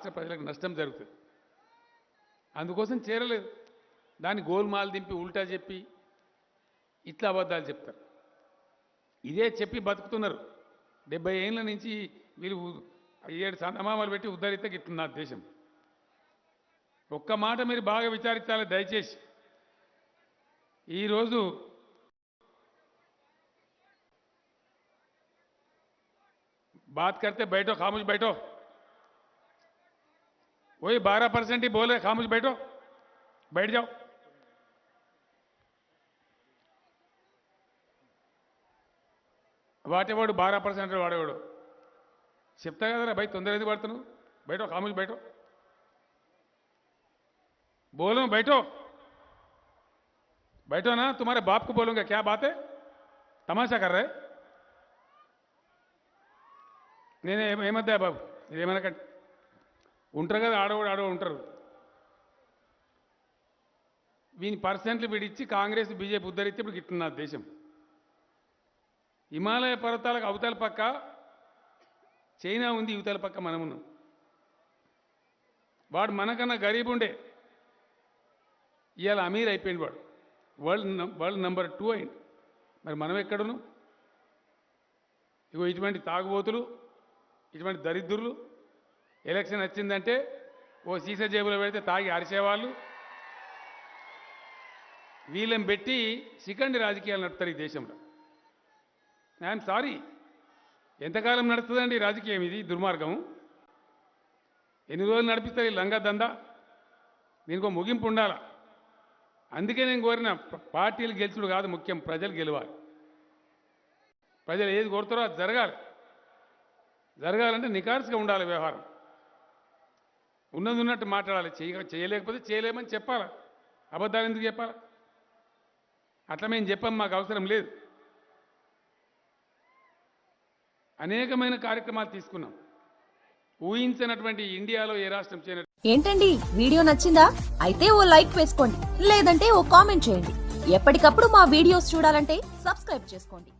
రాష్ట్ర ప్రజలకు నష్టం జరుగుతుంది అందుకోసం చేరలేదు దాన్ని గోల్మాల్ దింపి ఉల్టా చెప్పి ఇట్లా అబద్ధాలు చెప్తారు ఇదే చెప్పి బతుకుతున్నారు డెబ్బై ఏళ్ళ నుంచి వీళ్ళు ఉ- ఏడు సందమామాలు పెట్టి ఉద్ధరితే గిట్టున్నారు దేశం ఒక్క మాట మీరు బాగా విచారించాలి దయచేసి ఈరోజు बात करते बैठो खामोश बैठो वही बारह परसेंट ही बोले खामोश बैठो बैठ जाओ వాటేవాడు బారా పర్సెంట్ వాడేవాడు చెప్తా కదరా భయ్ తొందర ఎందుకు పడుతున్నావు బయటో खामोश बैठो बोलो बैठो बैठो ना तुम्हारे बाप को बोलूंगा क्या बात है तमाशा कर रहे నేనే ఏమ- ఏమద్దా బాబు ఇదేమనకండి ఉంటారు కదా ఆడవాడు ఆడవాడు ఉంటారు. వీని పర్సెంట్లు విడిచి కాంగ్రెస్ బీజేపీ ఉద్ధరిస్తే ఇప్పుడు గిట్టున్నది దేశం. హిమాలయ పర్వతాలకు అవతల పక్క చైనా ఉంది యువతల పక్క మనమును. వాడు మనకన్నా గరీబ్ ఉండే ఇవాళ అమీర్ అయిపోయింది వాడు. వరల్డ్ వరల్డ్ నెంబర్ టూ అయింది మరి మనం ఎక్కడను ఇగో ఇటువంటి తాగుబోతులు ఇటువంటి దరిద్రులు ఎలక్షన్ వచ్చిందంటే ఓ సీసా జేబులో పెడితే తాగి అరిచేవాళ్ళు వీళ్ళని పెట్టి సికండి రాజకీయాలు నడుపుతారు ఈ దేశంలో. I'm sorry. ఎంతకాలం నడుస్తుందండి రాజకీయం ఇది? దుర్మార్గం. ఎన్ని రోజులు నడిపిస్తారు ఈ లంగా దందా? దీనికి ఒక ముగింపు ఉండాల? అందుకే నేను కోరిన పార్టీలు గెలుచుడు కాదు ముఖ్యం ప్రజలు గెలవాలి. ప్రజలు ఏది కోరుతారో అది జరగాలి. జరగాలంటే నికార్సుగా ఉండాలి వ్యవహారం. ఉన్నది ఉన్నట్టు మాట్లాడాలి. చేయ చేయలేకపోతే చేయలేమని చెప్పాలి? అబద్ధాలు ఎందుకు చెప్పాలి? అట్లా మేము చెప్పాం మాకు అవసరం లేదు. అనేకమైన కార్యక్రమాలు తీసుకున్నాం. ఊహించినటువంటి ఇండియాలో ఏ రాష్ట్రం చేయనట్టు ఏంటండి? వీడియో నచ్చిందా? అయితే ఓ లైక్ వేసుకోండి. లేదంటే ఓ కామెంట్ చేయండి. ఎప్పటికప్పుడు మా వీడియోస్ చూడాలంటే సబ్స్క్రైబ్ చేసుకోండి.